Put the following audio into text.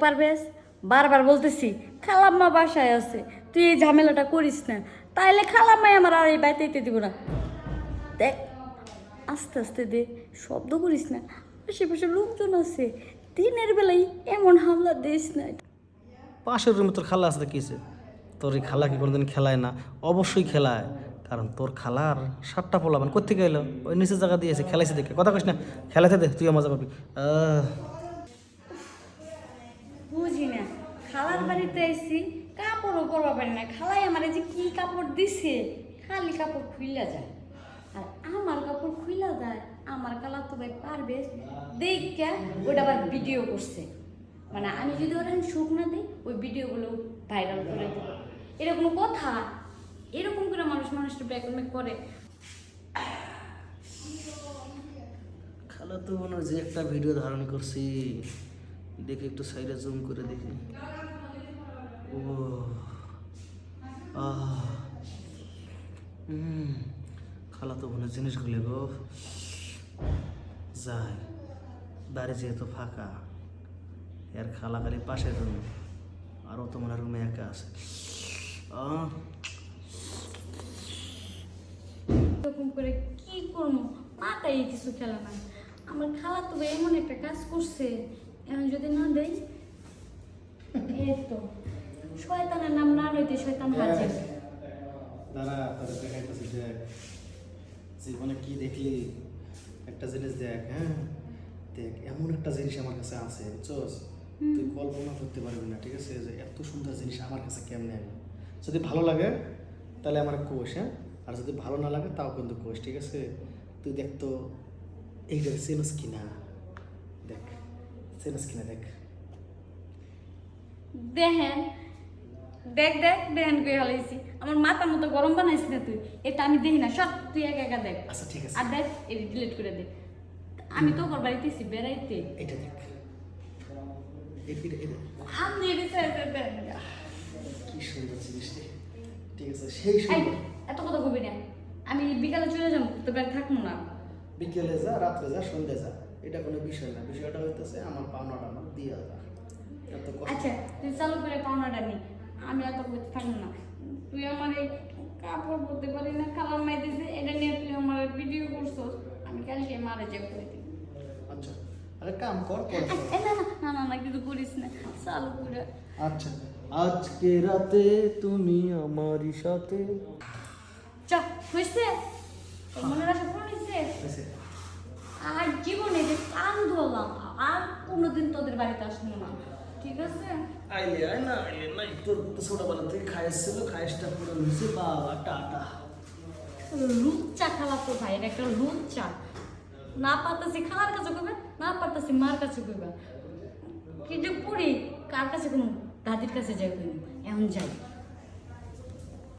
পারবেশ বারবার বলতেছি খালাম্মা বাসায় আছে তুই এই ঝামেলাটা করিস না তাইলে খালাম্মাই আমার আর এই দিতে দিব না। দেখ আস্তে আস্তে দে শব্দ করিস না আশেপাশে লোকজন আছে দিনের বেলায় এমন হামলা দিস না। পাশের রুমে তোর খালা আছে কিসে তোর এই খালা কি কোনোদিন খেলায় না? অবশ্যই খেলায় কারণ তোর খালার সাতটা পোলা মানে কোথেকে এলো? ওই নিচের জায়গা দিয়েছে খেলাইছে দেখে। কথা কইস না খেলাতে দে তুইও মজা পাবি। আহ, বুঝি না খালার বাড়িতে এসি কাপড়ও পরবা পারি না। খালাই আমার যে কি কাপড় দিছে, খালি কাপড় খুইলা যায়। আর আমার কাপড় খুইলা যায়, আমার কালা তো ভাই পারবে। দেখা ওটা আবার ভিডিও করছে। মানে আমি যদি ওরা সুখ না দিই, ওই ভিডিওগুলো ভাইরাল করে দেবো এরকম কথা, এরকম করে মানুষ মানুষটা ব্যাকমেক করে। খালা তো মনে যে একটা ভিডিও ধারণ করছি। দেখি একটু সাইডে জুম করে দেখি। ও আহ। হুম খালা তো মনে হয় জিনিসগুলি গো। যায় বাড়ি যেহেতু ফাঁকা, এর খালা খালি পাশের রুম আর ও তো মনে রুমে একা আছে। এরকম করে কি করব? মাথায় কিছু খেলা না আমার খালা তো এমন একটা কাজ করছে এখন যদি না দেই, এই তো। শয়তানের নাম না লইতে শয়তান হাজির। দাঁড়া তোর দেখাইতেছি দেখ জীবনে কি দেখলি? একটা জিনিস দেখ হ্যাঁ? দেখ এমন একটা জিনিস আমার কাছে আছে বুঝছস? তুই কল্পনা করতে পারবি না ঠিক আছে? যে এত সুন্দর জিনিস আমার কাছে কেমনে এলো যদি ভালো লাগে তাহলে আমার কোষ হ্যাঁ? আর যদি ভালো না লাগে তাও কিন্তু কোষ ঠিক আছে? তুই দেখ তো এইটা চেনস কিনা? দেখ চেনস কিনা দেখ। দেখেন দেখ দেখ দেখেন কই হালাইছি। আমার মাথার মতো গরম বানাইছি না তুই। এটা আমি দেখি না সব তুই একা একা দেখ। আচ্ছা ঠিক আছে। আর দেখ এটা ডিলিট করে দে। আমি তো ওর বাড়িতেছি বেড়াইতে। এটা দেখ। আমি এটা চাই- চাই। কি সুন্দর জিনিস রে। ঠিক আছে সেই সুন্দর। এত কথা কবি না। আমি বিকালে চলে যাব তো বাড়ি থাকব না। বিকেলে যা রাত্রে যা সন্ধ্যে যা। এটা কোনো বিষয় না। বিষয়টা হইতেছে আমার পাওনাটা আমার দিয়ে আচ্ছা তুই চালু করে পাওনাটা নি। আমি এত করতে থাকব না। তুই আমার এই কাপড় পরতে পারি না কালার মাই দিছে এটা নিয়ে তুই আমার ভিডিও করছস আমি কালকে মারে যে করে দিই আচ্ছা আরে কাম কর কর। না না না না না কিছু করিস না চালু করে আচ্ছা আজকে রাতে তুমি আমারই সাথে। চ তোর মনে রাখা ফোন হয়েছে? আর জীবনে যে কান ধরলাম আর কোনোদিন তোদের বাড়িতে আসব না। ঠিক আছে? আইলে আয় না আইলে না তোর তো ছোটবেলা থেকে খায়েস ছিল খাইসটা পুরো নিচে বাবা, টাটা। লুচ্চা খালা তো ভাই একটা লুচ্চা। না পারতেছি খালার কাছে কইবে, না পারতেছি মার কাছে কইবে। কি যে পড়ি কার কাছে কোনো দাদির কাছে যাই এখন যাই।